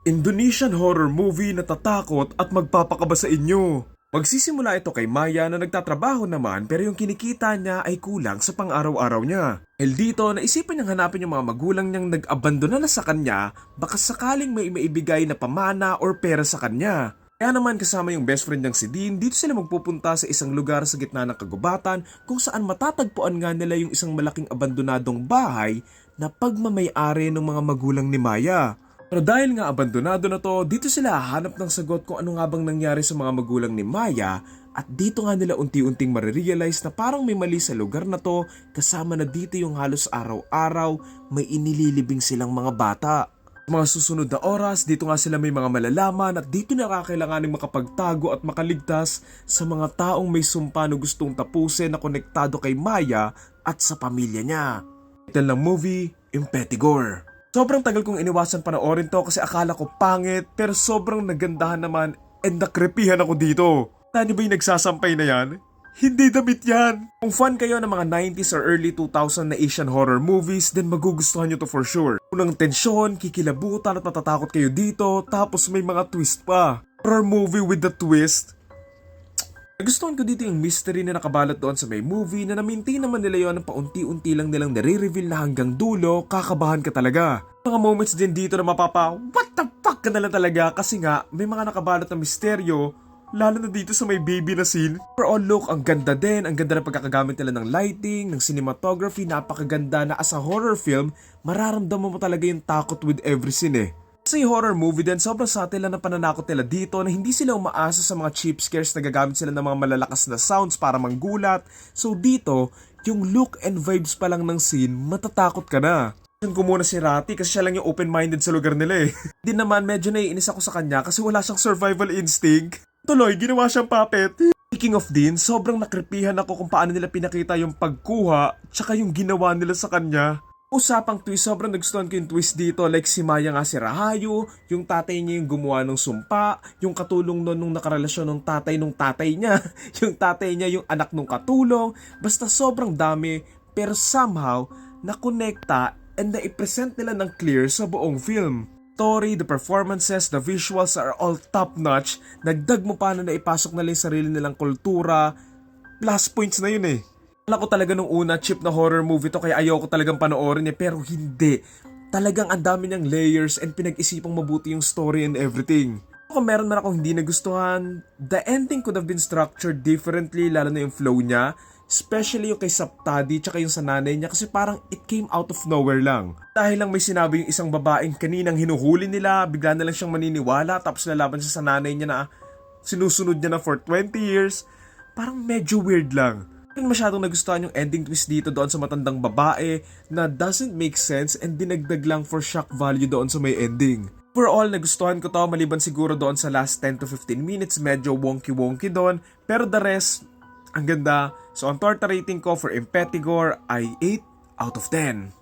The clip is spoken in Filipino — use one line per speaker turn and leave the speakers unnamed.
Indonesian horror movie na tatakot at magpapakaba sa inyo. Magsisimula ito kay Maya na nagtatrabaho naman pero yung kinikita niya ay kulang sa pang-araw-araw niya. El dito, naisipan niyang hanapin yung mga magulang niyang nag-abandona na sa kanya baka sakaling may maibigay na pamana or pera sa kanya. Kaya naman kasama yung best friend niyang si Dean, dito sila magpupunta sa isang lugar sa gitna ng kagubatan kung saan matatagpuan nga nila yung isang malaking abandonadong bahay na pagmamayari ng mga magulang ni Maya. Pero dahil nga abandonado na to, dito sila hahanap ng sagot kung ano nga bang nangyari sa mga magulang ni Maya at dito nga nila unti-unting marirealize na parang may mali sa lugar na to kasama na dito yung halos araw-araw may inililibing silang mga bata. Sa mga susunod na oras, dito nga sila may mga malalaman at dito na kakailanganin makapagtago at makaligtas sa mga taong may sumpa na gustong tapusin na konektado kay Maya at sa pamilya niya. Title ng movie, Impetigore. Sobrang tagal kong iniwasan panoorin to kasi akala ko pangit pero sobrang nagandahan naman and nakrepihan ako dito. Tani ba yung nagsasampay na yan? Hindi damit yan! Kung fan kayo ng mga 90s or early 2000 na Asian horror movies, then magugustuhan nyo to for sure. Unang tensyon, kikilabutan at matatakot kayo dito, tapos may mga twist pa. Horror movie with the twist, Nagustuhan ko dito yung mystery na nakabalot doon sa may movie na na-maintain naman nila yun ng paunti-unti lang nilang nare-reveal na hanggang dulo, kakabahan ka talaga. Mga moments din dito na mapapa, what the fuck ka na talaga kasi nga may mga nakabalot na misteryo, lalo na dito sa may baby na scene. For all look, ang ganda din, ang ganda ng pagkakagamit nila ng lighting, ng cinematography, napakaganda na as a horror film, mararamdaman mo talaga yung takot with every scene eh. Sa horror movie din, sobrang subtle lang ng pananakot nila dito na hindi sila umaasa sa mga cheap scares na gagamit sila ng mga malalakas na sounds para manggulat. So dito, yung look and vibes pa lang ng scene, matatakot ka na. Ko muna si Rati kasi siya lang yung open-minded sa lugar nila eh. Di naman medyo naiinis ako sa kanya kasi wala siyang survival instinct. Tuloy, ginawa siyang puppet. Speaking of din, sobrang nakripihan ako kung paano nila pinakita yung pagkuha tsaka yung ginawa nila sa kanya. Usapang twist, sobrang nagustuhan ko yung twist dito. Like si Maya nga si Rahayo, yung tatay niya yung gumawa ng sumpa, yung katulong nun nung nakarelasyon ng tatay nung tatay niya, yung tatay niya yung anak nung katulong. Basta sobrang dami, pero somehow, nakonekta and na-present nila ng clear sa buong film. Story, the performances, the visuals are all top-notch. Nagdag mo pa na naipasok nila yung sarili nilang kultura. Plus points na yun eh. Akala ko talaga nung una cheap na horror movie to kaya ayoko talagang panoorin eh pero hindi. Talagang ang dami niyang layers and pinag-isipang mabuti yung story and everything. Kung meron man akong hindi nagustuhan, the ending could have been structured differently lalo na yung flow niya. Especially yung kay Saptadi tsaka yung sa nanay niya kasi parang it came out of nowhere lang. Dahil lang may sinabi yung isang babaeng kaninang hinuhuli nila, bigla na lang siyang maniniwala tapos lalaban siya sa nanay niya na sinusunod niya na for 20 years. Parang medyo weird lang. Hindi masyadong nagustuhan yung ending twist dito doon sa matandang babae na doesn't make sense and dinagdag lang for shock value doon sa may ending. Overall, nagustuhan ko to maliban siguro doon sa last 10 to 15 minutes, medyo wonky-wonky doon. Pero the rest, ang ganda. So ang torta rating ko for Impetigore ay 8 out of 10.